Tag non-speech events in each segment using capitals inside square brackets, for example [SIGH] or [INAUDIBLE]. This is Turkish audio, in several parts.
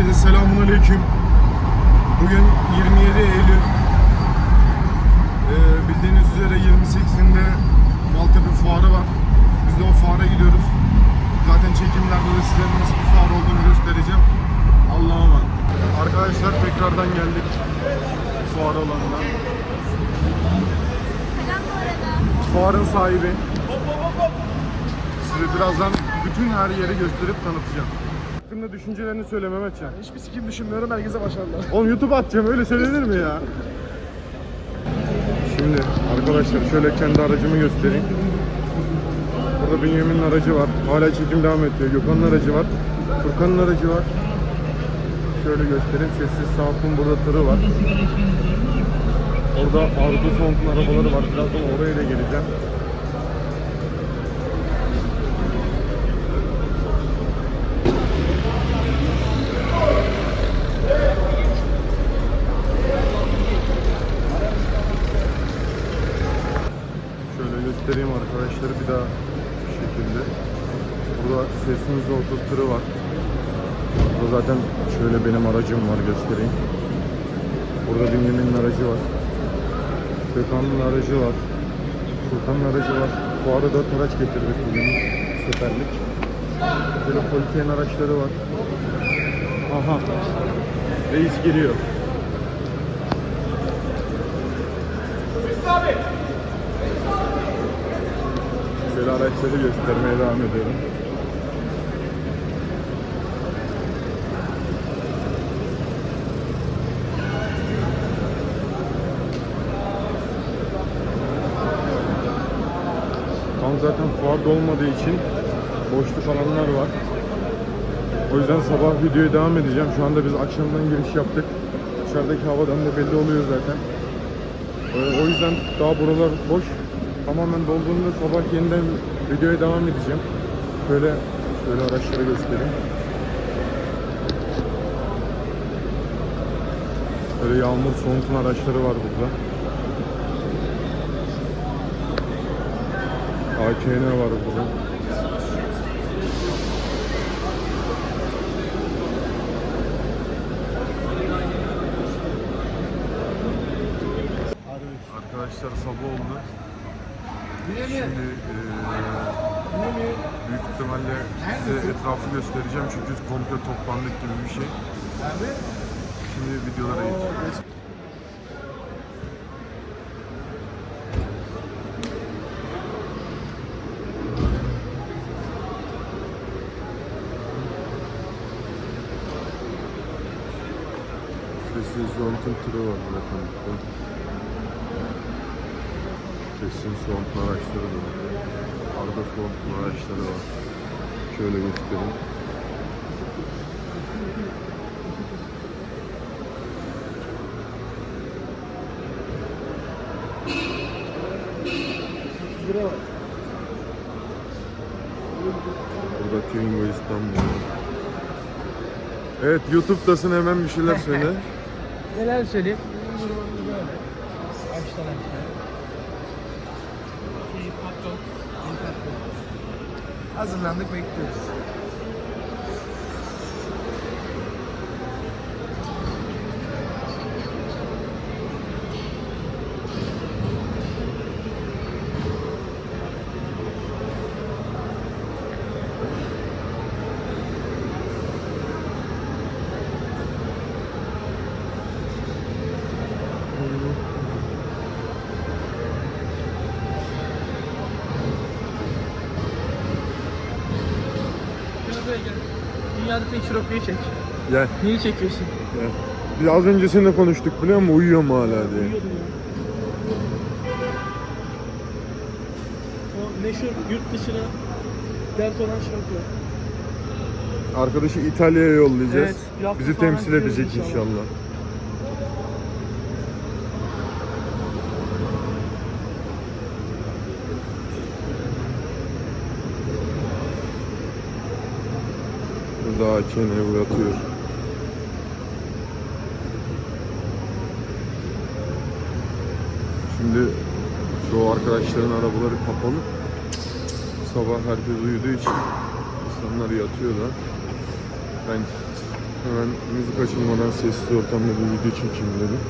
Herkese selamun aleyküm. Bugün 27 Eylül. Ee, bildiğiniz üzere 28'inde Maltepe fuarı var. Biz de o fuara gidiyoruz. Zaten çekimlerde de size nasıl bir fuar olduğunu göstereceğim. Allah'a emanet. Arkadaşlar tekrardan geldik fuar alanına. Fuarın sahibi. Size birazdan bütün her yeri gösterip tanıtacağım. Hakkında düşüncelerini söyle Mehmetcan. Hiçbir sikim düşünmüyorum. Herkese başarılar. Oğlum YouTube atacağım öyle söylenir mi ya? Şimdi arkadaşlar şöyle kendi aracımı göstereyim. Burada Bünyamin'in aracı var. Hala çekim devam ediyor. Gökhan'ın aracı var. Furkan'ın aracı var. Şöyle göstereyim. Sessiz Sahap'ın burada tırı var. Orada Arzu Sont'un arabaları var. Birazdan oraya da geleceğim. Şöyle göstereyim arkadaşlar bir daha bu şekilde. Burada sesimiz tırı var. Burada zaten şöyle benim aracım var göstereyim. Burada Bünyamin'in aracı var. Gökhan'ın aracı var. Furkan'ın aracı var. Bu arada araç getirdik bugün seferlik. Böyle politeğin araçları var. Aha. Reis geliyor. Şöyle araçları göstermeye devam ediyorum. Tam zaten fuarda olmadığı için boşluk alanlar var. O yüzden sabah videoya devam edeceğim. Şu anda biz akşamdan giriş yaptık. Dışarıdaki havadan da belli oluyor zaten. Ee, o yüzden daha buralar boş. Tamamen dolduğunda sabah yeniden videoya devam edeceğim. Şöyle şöyle araçları göstereyim. Böyle yağmur soğutun araçları var burada. AKN var burada. Arkadaşlar sabah oldu. Şimdi eee, büyük ihtimalle size etrafı göstereceğim çünkü komple toplandık gibi bir şey. Şimdi videolara geçelim. Zont'un tırı var zaten burada. Sessiz Zont'un araçları da var. Arda Zont'un araçları var. Şöyle göstereyim. Burada Twingo İstanbul. Evet YouTube'dasın hemen bir şeyler söyle. [LAUGHS] Neler söyleyeyim? Böyle. Baştan aşağı. Hazırlandık bekliyoruz. Şöyle böyle gel. Şurokayı çek. Gel. Niye çekiyorsun? gel. Biz az önce seninle konuştuk biliyor musun? Uyuyor mu hala diye. Uyuyordum ya. O meşhur yurt dışına dert olan şarkı. Arkadaşı İtalya'ya yollayacağız. Evet, bir hafta Bizi sonra temsil edecek inşallah. inşallah. Burada AKN yatıyor. Şimdi şu arkadaşların arabaları kapalı. Sabah herkes uyuduğu için insanlar yatıyor da. Ben Hemen müzik açılmadan sessiz ortamda bir video çekeyim dedim.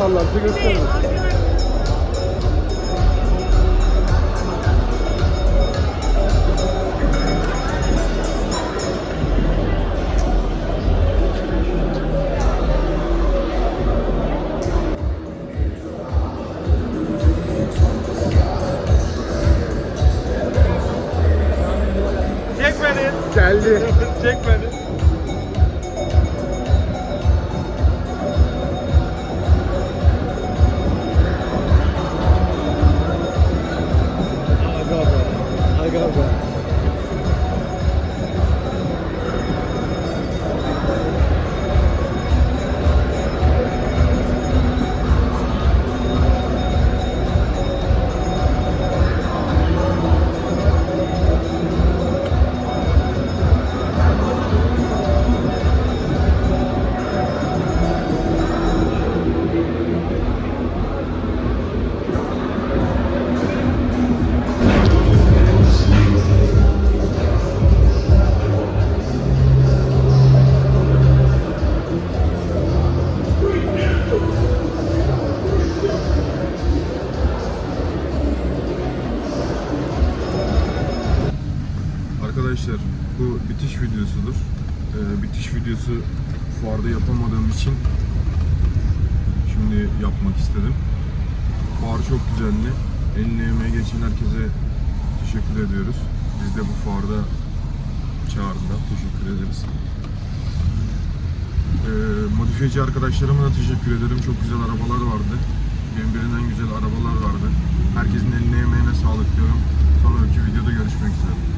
Değil, gösteririz. arkadaşlar. Çek beni. Geldi. [LAUGHS] Çek Arkadaşlar bu bitiş videosudur. Ee, bitiş videosu fuarda yapamadığım için şimdi yapmak istedim. Fuar çok güzeldi. Eline emeğe geçen herkese teşekkür ediyoruz. Biz de bu fuarda çağırdılar. Teşekkür ederiz. Ee, modifiyeci arkadaşlarıma da teşekkür ederim. Çok güzel arabalar vardı. Birbirinden güzel arabalar vardı. Herkesin eline emeğine sağlık diyorum. Sonraki videoda görüşmek üzere.